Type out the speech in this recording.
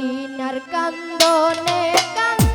মদিনার কান্দনে কান্দ